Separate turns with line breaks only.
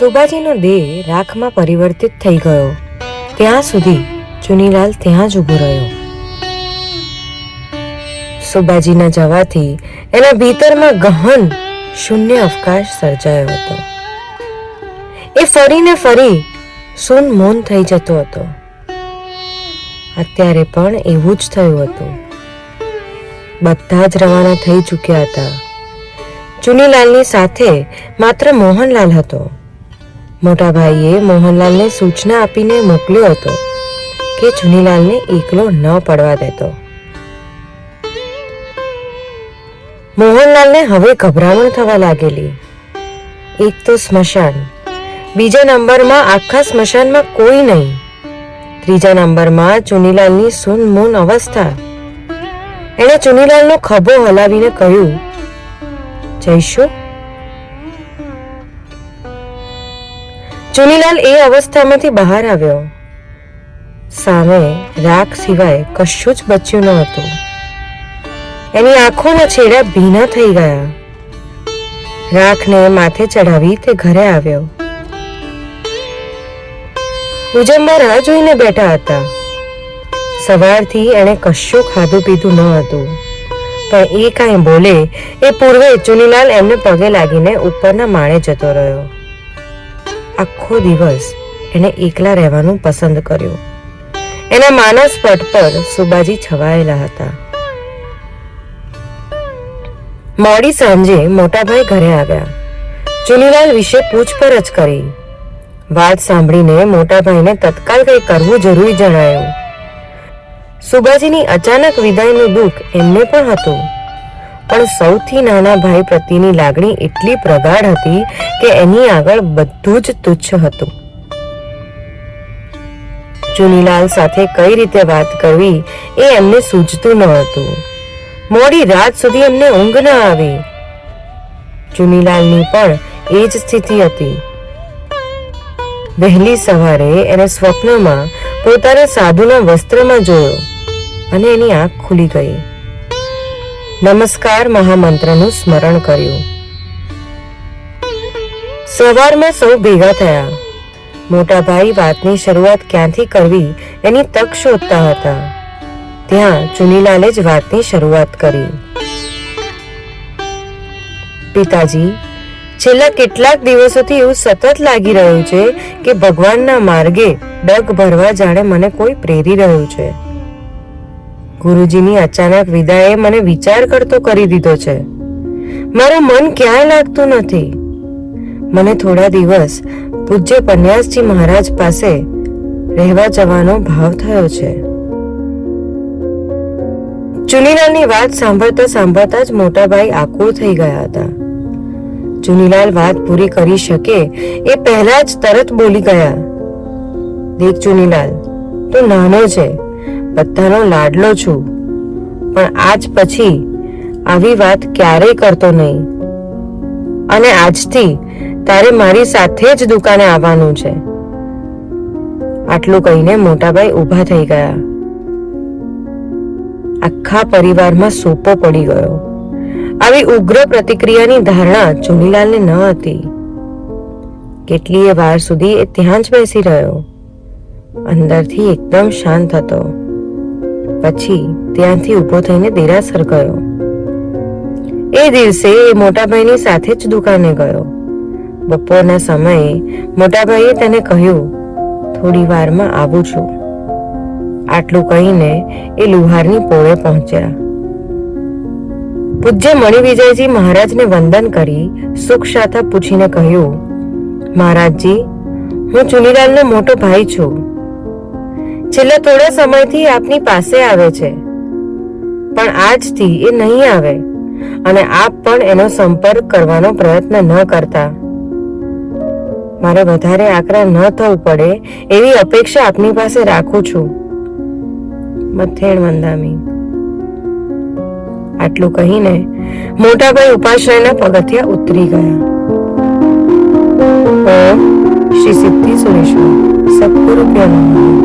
સુબાજીનો દેહ રાખમાં પરિવર્તિત થઈ ગયો. ત્યાં સુધી ચુનીલાલ ત્યાં જ ઊભો રહ્યો. સુબાજીના જવાથી એના ભીતરમાં ગહન શૂન્ય અવકાશ સર્જાયો હતો. એ ફરીને ફરી સૂન મૌન થઈ જતો હતો. અત્યારે પણ એવું જ થયું હતું. બધા જ રવાના થઈ ચૂક્યા હતા. ચુનીલાલની સાથે માત્ર મોહનલાલ હતો. મોટા ભાઈએ મોહનલાલને સૂચના આપીને મોકલ્યો હતો કે ચુનીલાલને એકલો ન પડવા દેતો. મોહનલાલને હવે ગભરામણ થવા લાગેલી. એક તો સ્મશાન, બીજા નંબરમાં આખા સ્મશાનમાં કોઈ નહીં. ત્રીજા નંબરમાં ચુનીલાલની સુનમૂન અવસ્થા. એણે ચુનીલાલનો ખભો હલાવીને કહ્યું જઈશું ચુનીલાલ એ અવસ્થામાંથી બહાર આવ્યો. સામે રાખ સિવાય કશું જ બચ્યું ન હતું. એની આંખોના છેડા ભીના થઈ ગયા. રાખને માથે ચડાવી તે ઘરે આવ્યો. ઉજમમાં રાહ જોઈને બેઠા હતા. સવારથી એણે કશું ખાધું પીધું ન હતું. પણ એ કાંઈ બોલે એ પૂર્વે ચુનીલાલ એમને પગે લાગીને ઉપરના માળે જતો રહ્યો. આખો દિવસ એણે એકલા રહેવાનું પસંદ કર્યું. એના માનસ પટ પર સુબાજી છવાયેલા હતા. મોડી સાંજે મોટાભાઈ ઘરે આવ્યા. ચુનીલાલ વિશે પૂછપરછ કરી. વાત સાંભળીને મોટાભાઈને તત્કાલ કંઈ કરવું જરૂરી જણાયું. સુબાજીની અચાનક વિદાયનું દુઃખ એમને પણ હતું. પણ સૌથી નાના ભાઈ પ્રત્યેની લાગણી એટલી પ્રગાઢ હતી કે એની આગળ બધું જ તુચ્છ હતું. ચુનીલાલ સાથે કઈ રીતે વાત કરવી એ એમને સૂઝતું ન હતું. મોડી રાત સુધી એમને ઊંઘ ન આવી. ચુનીલાલની પણ એ જ સ્થિતિ હતી. વહેલી સવારે એને સ્વપ્નમાં પોતાના સાધુના વસ્ત્રમાં જોયો અને એની આંખ ખુલી ગઈ. નમસ્કાર મહામંત્રનું સ્મરણ કર્યું. સવારમાં સૌ ભેગા થયા. મોટા ભાઈ વાતની શરૂઆત ક્યાંથી કરવી એની તક શોધતા હતા. ત્યાં ચુનીલાલે જ વાતની શરૂઆત કરી. પિતાજી, છેલ્લા કેટલાક દિવસોથી એવું સતત લાગી રહ્યું છે કે ભગવાનના માર્ગે ડગ ભરવા જાણે મને કોઈ પ્રેરી રહ્યું છે. ગુરુજીની અચાનક વિદાયે મને વિચાર કરતો કરી દીધો છે. મારું મન ક્યાંય લાગતું નથી. મને થોડા દિવસ પૂજ્ય પન્યાસજી મહારાજ પાસે રહેવા જવાનો ભાવ થયો છે. ચુનીલાલની વાત સાંભળતા સાંભળતા જ મોટાભાઈ આકુળ થઈ ગયા હતા. ચુનીલાલ વાત પૂરી કરી શકે એ પહેલા જ તરત બોલી ગયા. દેખ ચુનીલાલ, તું નાનો છે. બધાનો લાડલો છું. પણ આજ પછી આવી વાત ક્યારેય કરતો નહીં. અને આજથી તારે મારી સાથે જ દુકાને આવવાનું છે. આટલું કહીને મોટાભાઈ ઊભા થઈ ગયા. આખા પરિવારમાં સોપો પડી ગયો. આવી ઉગ્ર પ્રતિક્રિયાની ધારણા ચુનીલાલને ન હતી. કેટલીય વાર સુધી એ ત્યાં જ બેસી રહ્યો. અંદરથી એકદમ શાંત હતો. પછી ત્યાંથી ઊભો થઈને દેરાસર ગયો. એ દિવસે એ મોટાભાઈની સાથે જ દુકાને ગયો. બપોરના સમયે મોટાભાઈએ તેને કહ્યું, થોડી વારમાં આવું છું. આટલું કહીને એ લુહારની પોળે પહોંચ્યા. પૂજ્ય મણિ વિજયજી મહારાજને વંદન કરી સુખ સાથે પૂછીને કહ્યું, મહારાજજી, હું ચુનીલાલનો મોટો ભાઈ છું. છેલ્લા થોડા સમયથી આપની પાસે આવે છે. પણ આજથી એ નહીં આવે અને આપ પણ એનો સંપર્ક કરવાનો પ્રયત્ન ન કરતા. મારે વધારે આકરા ન થવું પડે એવી અપેક્ષા આપની પાસે રાખું છું. મથેણ વંદામી. આટલું કહીને મોટાભાઈ ઉપાશ્રયના પગથિયા ઉતરી ગયા. ઓમ શ્રી સિદ્ધિ સુરેશ્વર સદગુરુ નમઃ.